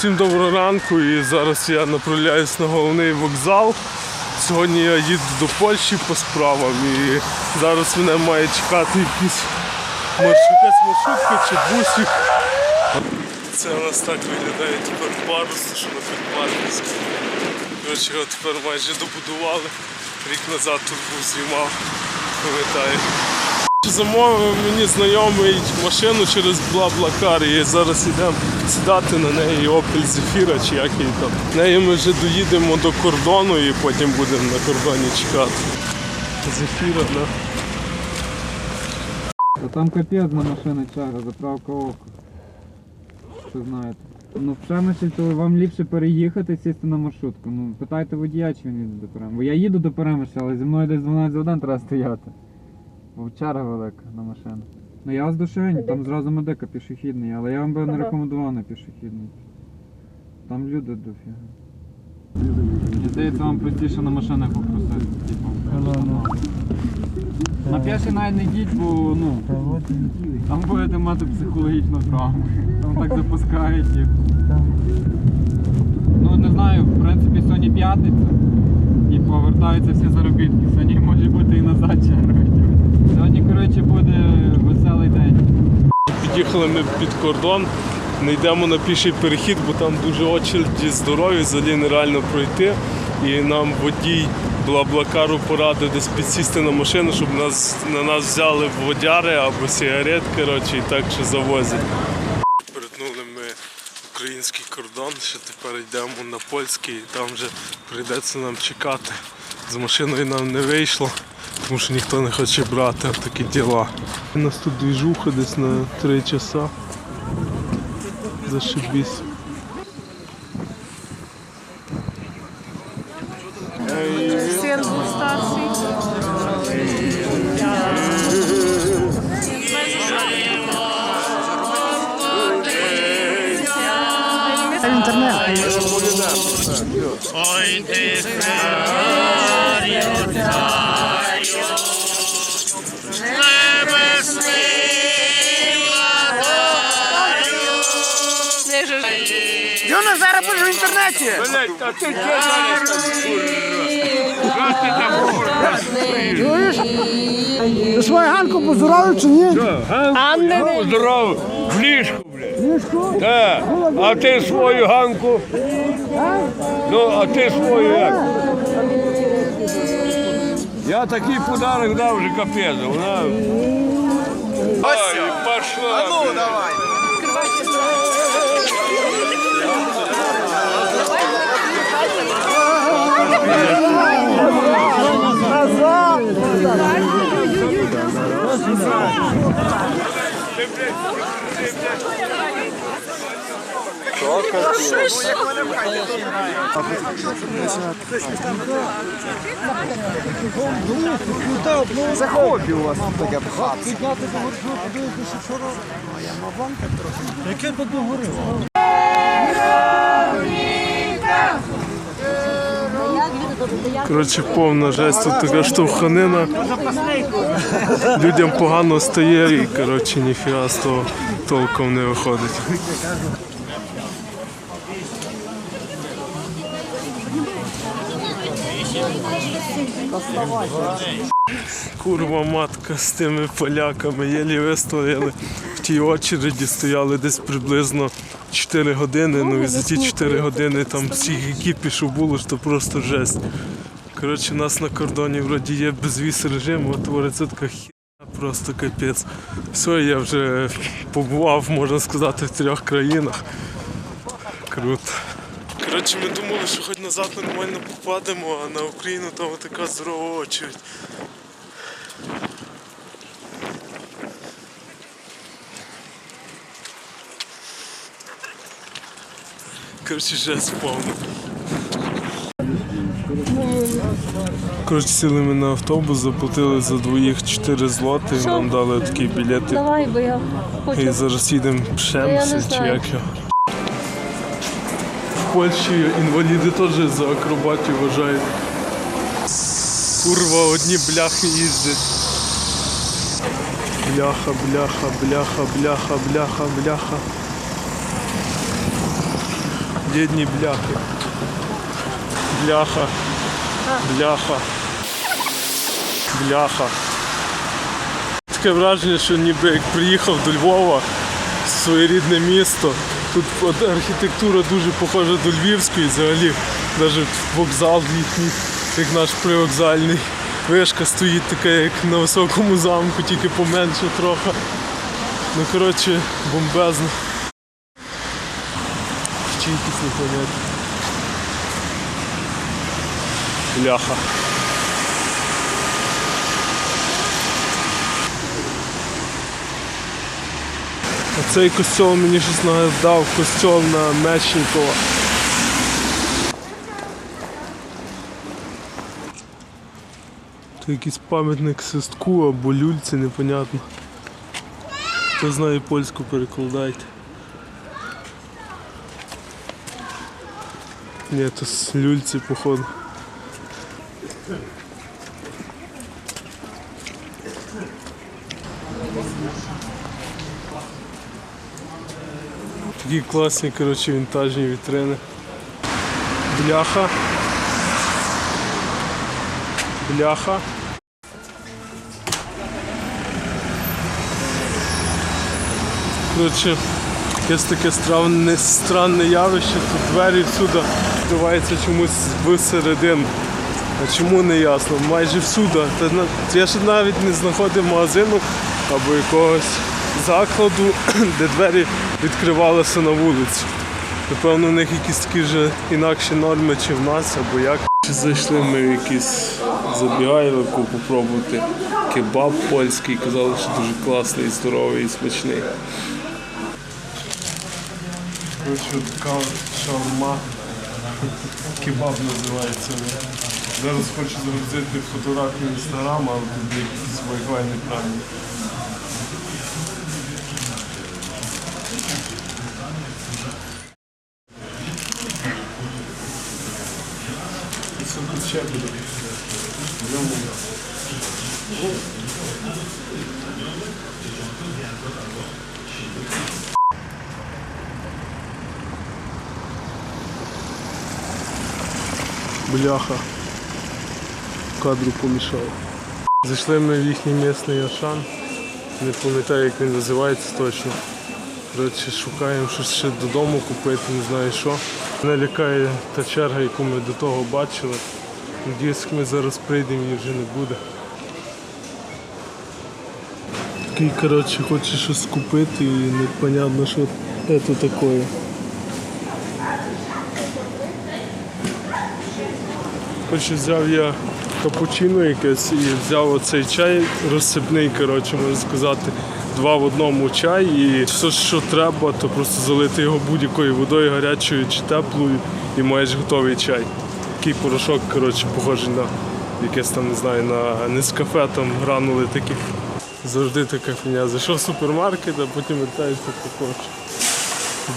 Всім доброго ранку і зараз я направляюсь на головний вокзал. Сьогодні я їду до Польщі по справам і зараз мене має чекати якісь марш- якась маршрутка чи бусик. Це у нас так виглядає тепер парус, що на Фінпарківську. Коротше, його тепер майже добудували. Рік назад тут був знімав, пам'ятаю. Замовив мені знайомий машину через Блаблакар і зараз йдемо сідати на неї Opel Zafira чи як її там. Нею ми вже доїдемо до кордону і потім будемо на кордоні чекати. Зефіра, да? Та там капець на машини черга, заправка око. Що знаєте. Ну в Шемиші, то вам ліпше переїхати, сісти на маршрутку. Ну питайте водія, чи він їде до Перемишля. Бо я їду до Перемишля, але зі мною десь 12 годин треба стояти. Черга велика на машину. Ну я з душевні, там зразу медика пішохідний, але я вам би не Ага. рекомендував на пішохідний. Там люди дофіга. Мені здається, вам простіше на машинах попросити, типу. На п'яші навіть не йдіть, бо ну, там будете мати психологічну травму. Там так запускають їх. Ну не знаю, в принципі сьогодні п'ятниця. І повертаються всі заробітки. Сьогодні може бути і назад черга. Сьогодні, коротше, буде веселий день. Під'їхали ми під кордон, не йдемо на піший перехід, бо там дуже очереді здорові, взагалі нереально пройти. І нам водій Блаблакару порадив десь підсісти на машину, щоб нас, на нас взяли водяри або сигарет, коротше, і так що завозять. Перетнули ми український кордон, ще тепер йдемо на польський, і там вже прийдеться нам чекати. З машиною нам не вийшло, тому що ніхто не хоче брати такі діла. У нас тут двіжуха десь на 3 часа. Зашибісь. Юна зараз буде в інтернеті. Чуєш? Ти свою Ганку поздоровив чи ні? Анни Здоров, в ліжку, блядь. Ліжко? Так. А ти свою ганку? Ну, а ти свою як? Я такий подарок дав вже капець. Вона. Ой, пошла. Ну, давай. Це хобі у вас таке пхатися. Коротше, повна жесть, тут така штовханина. Людям погано стає і коротше, ніфіга з того толком не виходить. Курва матка з тими поляками, єлі вистояли. В тій очереді стояли десь приблизно 4 години. Ну і за ті 4 години там стільки кіпішу було, що просто жесть. Коротше, у нас на кордоні вроді є безвіз режим, от твориться така хіра, просто капець. Все, я вже побував, можна сказати, в трьох країнах. Круто. Коротше, ми думали, що хоч назад нормально попадемо, а на Україну там така здорова очередь. Коротше, жесть повна. Коротше, сіли ми на автобус, заплатили за двоїх 4 злоти, і нам дали такі білети. Давай, бо я І зараз їдемо в Я Шемси, не чи як його. В Польщі інваліди теж за акробатів вважають. Курва, одні бляхи їздять. Бляха, бляха, бляха, бляха, бляха, бляха. Бідні бляхи. Бляха. Бляха. Бляха. Таке враження, що ніби як приїхав до Львова, своє рідне місто. Тут архітектура дуже похожа до Львівської, взагалі навіть вокзал їхній, як наш привокзальний. Вишка стоїть така, як на високому замку, тільки поменше трохи. Ну коротше, бомбезно. Чи якісь непонятні. Бляха. Цей костьол мені щось нагадав костьол на Мечникова. Це якийсь пам'ятник свистку або люльці, непонятно. Хто знає польську, перекладайте. Ні, то з люльці, походу. Такі класні, коротше, вінтажні вітрини. Бляха. Бляха. Коротше, якесь таке странне, странне явище, тут двері всюди відкриваються чомусь всередину. А чому не ясно? Майже всюди. Та Я ще навіть не знаходив магазину або якогось закладу, де двері відкривалися на вулицю. Напевно, у них якісь такі вже інакші норми, чи в нас, або як. Зайшли ми в якийсь забігайлику попробувати кебаб польський, казали, що дуже класний, здоровий і смачний. Коротше, така шаурма. Кебаб називається. Зараз хочу загрузити фотографію в інстаграм, але тут якийсь Wi-Fi неправильний. І все тут ще буде. Йдемо. Бляха. Кадру помішав. Зайшли ми в їхній місний Ашан. Не пам'ятаю, як він називається точно. Коротше, шукаємо щось ще додому купити, не знаю що. Мене лякає та черга, яку ми до того бачили. Надіюсь, ми зараз прийдемо, її вже не буде. Такий, коротше, хоче щось купити і непонятно, що це таке. Коротше, взяв я капучино якесь і взяв оцей чай розсипний, коротше, можна сказати, два в одному чай. І все, що треба, то просто залити його будь-якою водою, гарячою чи теплою, і маєш готовий чай. Такий порошок, коротше, похожий на якесь там, не знаю, на нескафе, там гранули такі. Завжди така фігня. Зайшов в супермаркет, а потім вертаєшся по кош.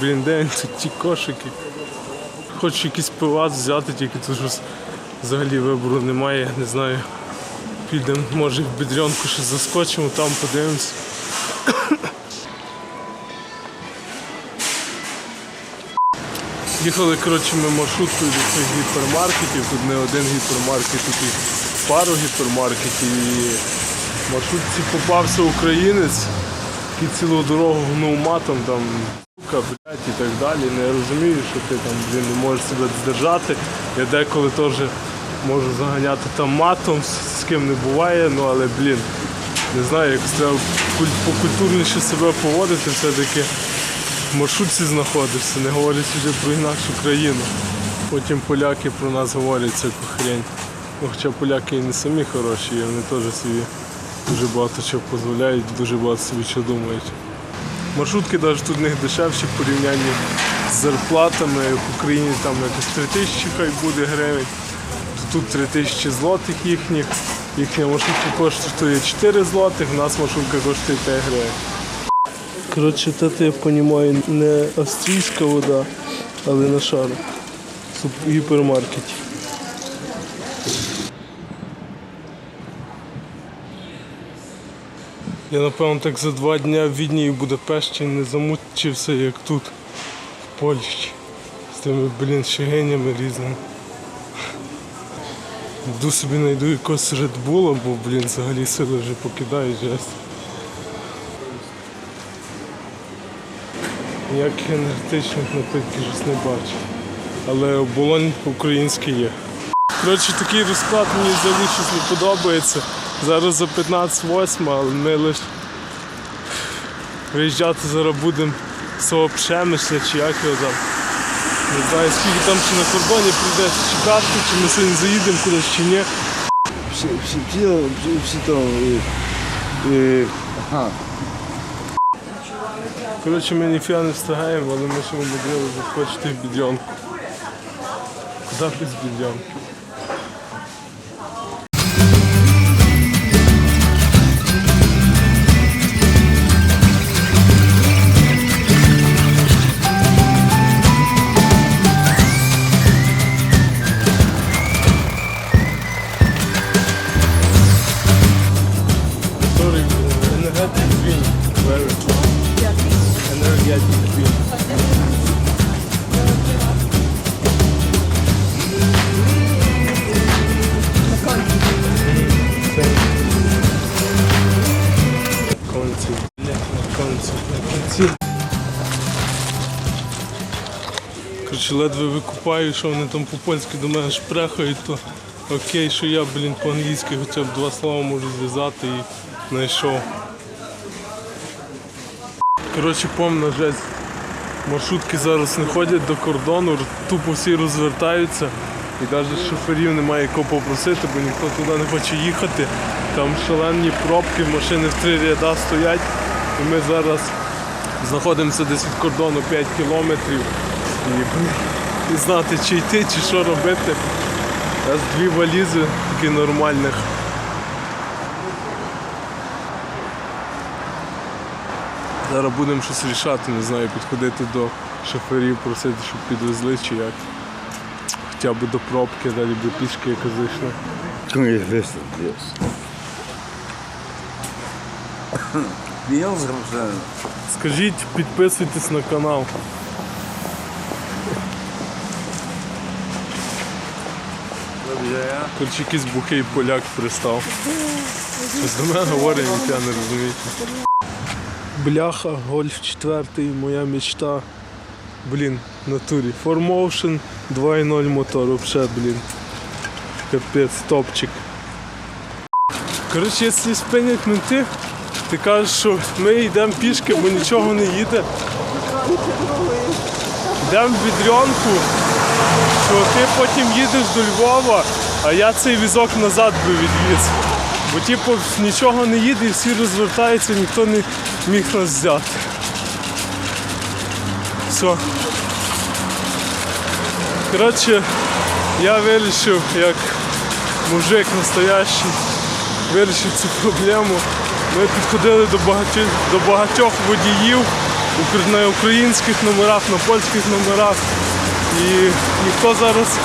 Блін, де тут ті кошики? Хочу якийсь пивас взяти, тільки тут щось взагалі вибору немає, не знаю. Підемо, може в бідрянку ще заскочимо, там подивимось. Їхали коротше, ми маршруткою до цих гіпермаркетів. Тут не один гіпермаркет, тут і пару гіпермаркетів. І в маршрутці попався українець, який цілу дорогу гнув матом, там, сука, блядь, і так далі. Не розумію, що ти там блін, не можеш себе здержати. Я деколи теж можу заганяти там матом, з- ким не буває, ну але блін. Не знаю, якось треба покультурніше себе поводити все-таки в маршрутці знаходишся, не говорять вже про інакшу країну. Потім поляки про нас говорять цю хрень. Ну, хоча поляки і не самі хороші, вони теж собі дуже багато чого дозволяють, дуже багато собі чого думають. Маршрутки навіть тут в них дешевші в порівнянні з зарплатами. В Україні там якось 3 тисячі хай буде гривень. Тут 3 тисячі злотих їхніх. Їхня маршрутка коштує 4 злотих, у нас маршрутка коштує 5 гривень. Коротше, це, я розумію, не австрійська вода, але на шару. В гіпермаркеті. Я напевно так за два дні в Відні і Будапешті не замучився, як тут, в Польщі. З тими, блін, щегенями різними. Йду собі знайду якогось Bull, бо, блін, взагалі сили вже покидаю жесть. Ніяких енергетичних напитків щось не бачу. Але оболонь український є. Коротше, такий розклад мені взагалі щось не подобається. Зараз за 15-8, але ми лише виїжджати зараз будемо з того пшемишля чи як його там. Не знаю, скільки там ще на кордоні прийдеться чекати, чи ми сьогодні заїдемо кудись чи ні. Всі, всі, всі, всі, всі то, і, і, ага. Коротше, ми ніфіга не встигаємо, але ми ще умудрили захочити в бідйонку. Куди без? Ледве викупаю, що вони там по-польськи до мене шпрехають, то окей, що я, блін, по-англійськи хоча б два слова можу зв'язати і знайшов. Коротше, повна жесть. Маршрутки зараз не ходять до кордону, тупо всі розвертаються. І навіть шоферів немає кого попросити, бо ніхто туди не хоче їхати. Там шалені пробки, машини в три ряда стоять. І ми зараз знаходимося десь від кордону 5 кілометрів. І, і знати, чи йти, чи що робити. У нас дві валізи такі нормальних. Зараз будемо щось рішати, не знаю, підходити до шоферів, просити, щоб підвезли чи як. Хоча б до пробки, далі би пішки якось зайшли. Зробив. Скажіть, підписуйтесь на канал. Коротше, якийсь бухий поляк пристав. Щось до мене говорить, я не розумію. Бляха, гольф 4, моя мечта. Блін, в натурі. 4Motion 2.0 мотор, вообще, блін. Капець, топчик. Коротше, якщо спинять менти, ти кажеш, що ми йдемо пішки, бо нічого не їде. Йдемо в відрянку, що ти потім їдеш до Львова, а я цей візок назад би відвіз. Бо типу нічого не їде і всі розвертаються, ніхто не міг нас взяти. Все. Коротше, я вирішив, як мужик настоящий, вирішив цю проблему. Ми підходили до багатьох, до багатьох водіїв на українських номерах, на польських номерах. І ніхто зараз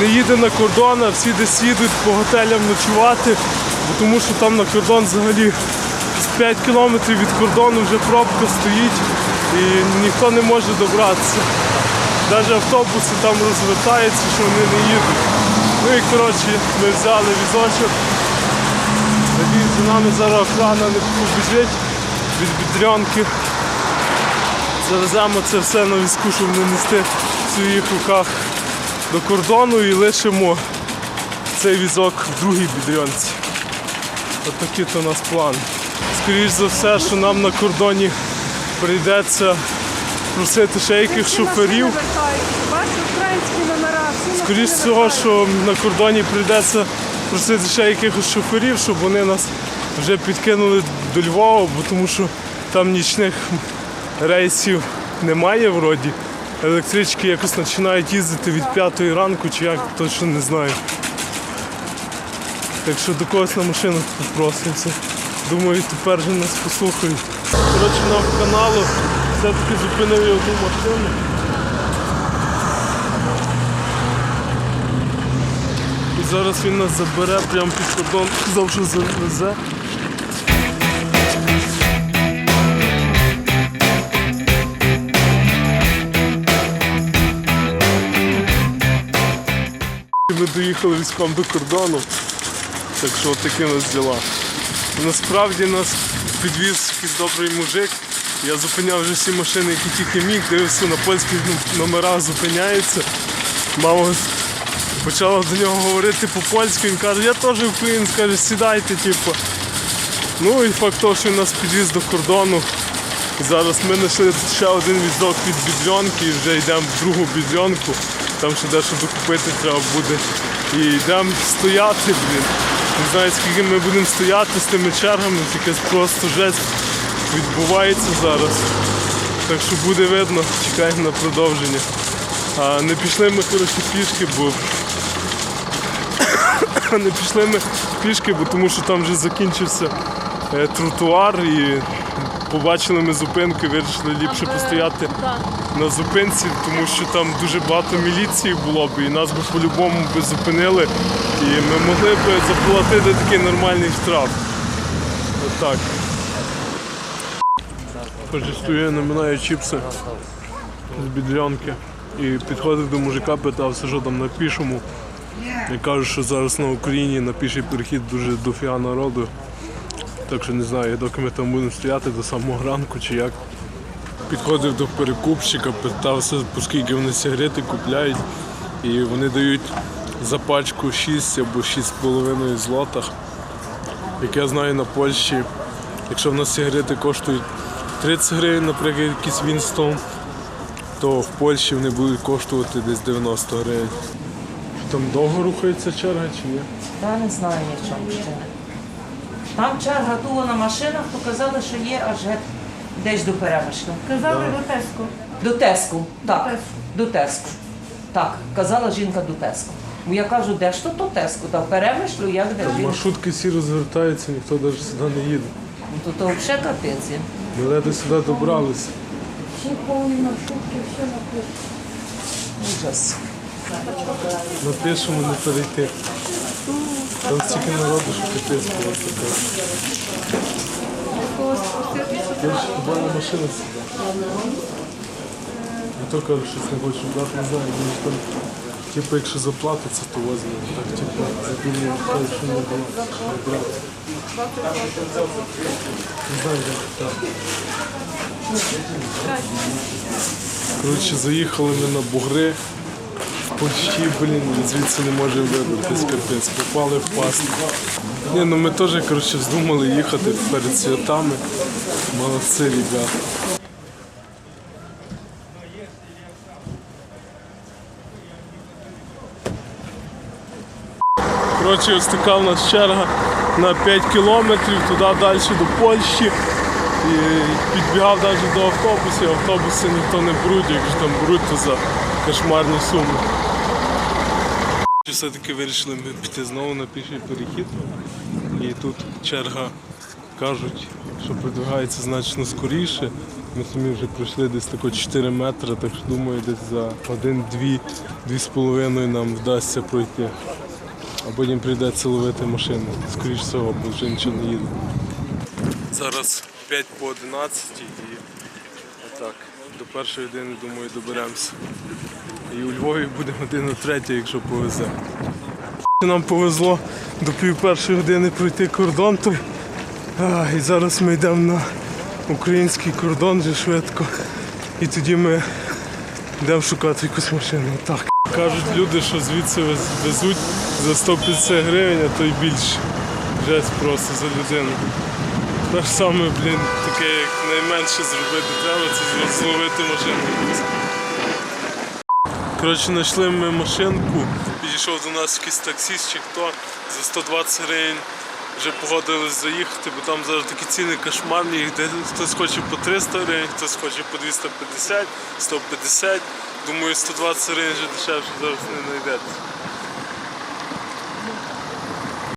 не їде на кордон, а всі десь їдуть по готелям ночувати, бо тому що там на кордон взагалі 5 кілометрів від кордону вже пробка стоїть і ніхто не може добратися. Навіть автобуси там розвертаються, що вони не їдуть. Ну і коротше, ми взяли візочок. Надіюсь, за нами зараз охрана не побіжить від бідрянки. Завеземо це все на візку, щоб не нести в своїх руках до кордону і лишимо цей візок в другій бідрянці. От такий то у нас план. Скоріше за все, що нам на кордоні прийдеться просити ще якихось шоферів. Скоріше всього, що на кордоні прийдеться просити ще якихось шоферів, щоб вони нас вже підкинули до Львова, бо тому що там нічних рейсів немає вроді. Електрички якось починають їздити від 5 ранку чи як, точно не знаю. Так що до когось на машину попросимося. Думаю, тепер же нас послухають. Коротше, нам каналу все-таки зупинили одну машину. І зараз він нас забере прямо під кордон, що завезе. Ми доїхали військом до кордону. Так що от такі у нас діла. Насправді нас підвіз якийсь добрий мужик. Я зупиняв вже всі машини, які тільки міг, дивився на польських номерах, зупиняються. Мама почала до нього говорити по-польськи, він каже, я теж українець, каже, сідайте, типу. Ну і факт того, що він нас підвіз до кордону. Зараз ми знайшли ще один візок від бідльонки і вже йдемо в другу бідльонку. Там ще дещо докупити треба буде. І йдемо стояти, блін. Не знаю, скільки ми будемо стояти з тими чергами, таке просто жесть відбувається зараз. Так що буде видно, чекаємо на продовження. А не пішли ми коротше пішки, бо не пішли ми пішки, бо тому що там вже закінчився е, тротуар і побачили ми зупинки, вирішили ліпше постояти на зупинці, тому що там дуже багато міліції було б і нас би по-любому би зупинили і ми могли б заплатити такий нормальний штраф. Отак. Стою, наминаю чіпси з бідлянки і підходив до мужика, питався, що там на пішому. Я кажу, що зараз на Україні на піший перехід дуже дофіга народу. Так що не знаю, доки ми там будемо стояти до самого ранку чи як. Підходив до перекупщика, питався, скільки вони сигарети купляють. І вони дають за пачку 6 або 6,5 злотах. Як я знаю на Польщі, якщо в нас сигарети коштують 30 гривень, наприклад, якийсь Вінстон, то в Польщі вони будуть коштувати десь 90 гривень. Там довго рухається черга чи ні? Я не знаю нічого. Там черга тула на машинах, то казали, що є аж геть десь до перемишка. Казали до Теско. До Теску. Так, до Теску. Так, казала жінка до Теску. Бо я кажу, де ж то то Теску? Та в перемишлю, як де жінка? Маршрутки всі розвертаються, ніхто навіть сюди не їде. Ну, То то взагалі капець. є. Ми ледве сюди добралися. Всі повні маршрутки, все на. Ужас. Напишемо не перейти. Там стільки народу, що капець. Когось спуститися. Короче, хіба на машина сюди. І то кажу, щось не хочу брати, не знаю, там, типу, якщо заплатиться, то возьме. Так, типу, кажу, що не було. Не брати. Не знаю, як так. Коротше, заїхали ми на бугри. Польщі, блін, звідси не можемо вибратись, капець. Попали в пастку. Ні, ну ми теж, коротше, вздумали їхати перед святами. Молодці, ребята. Коротше, ось така в нас черга на 5 кілометрів туди далі до Польщі. І підбігав навіть до автобусів, автобуси ніхто не беруть, якщо там беруть, то за кошмарні суми. Все-таки вирішили ми піти знову на піший перехід. І тут черга кажуть, що продвигається значно скоріше. Ми самі вже пройшли десь тако 4 метри, так що думаю, десь за 1-2, 2,5 нам вдасться пройти. А потім прийдеться ловити машину. Скоріше всього, бо вже нічого не їде. Зараз 5 по 11 і отак. До першої години, думаю, доберемося. І у Львові буде година третя, якщо повезе. Нам повезло до пів першої години пройти кордон. той. І зараз ми йдемо на український кордон вже швидко. І тоді ми йдемо шукати якусь машину. Так. Кажуть люди, що звідси везуть за 150 гривень, а то й більше. Жесть просто за людину. Те ж саме, блін, таке, як найменше зробити треба, це зловити машину. Коротше, знайшли ми машинку, підійшов до нас якийсь таксіст чи хто за 120 гривень. Вже погодились заїхати, бо там зараз такі ціни кошмарні, де хтось хоче по 300 гривень, хтось хоче по 250, 150. Думаю, 120 гривень вже дешевше зараз не знайдеться.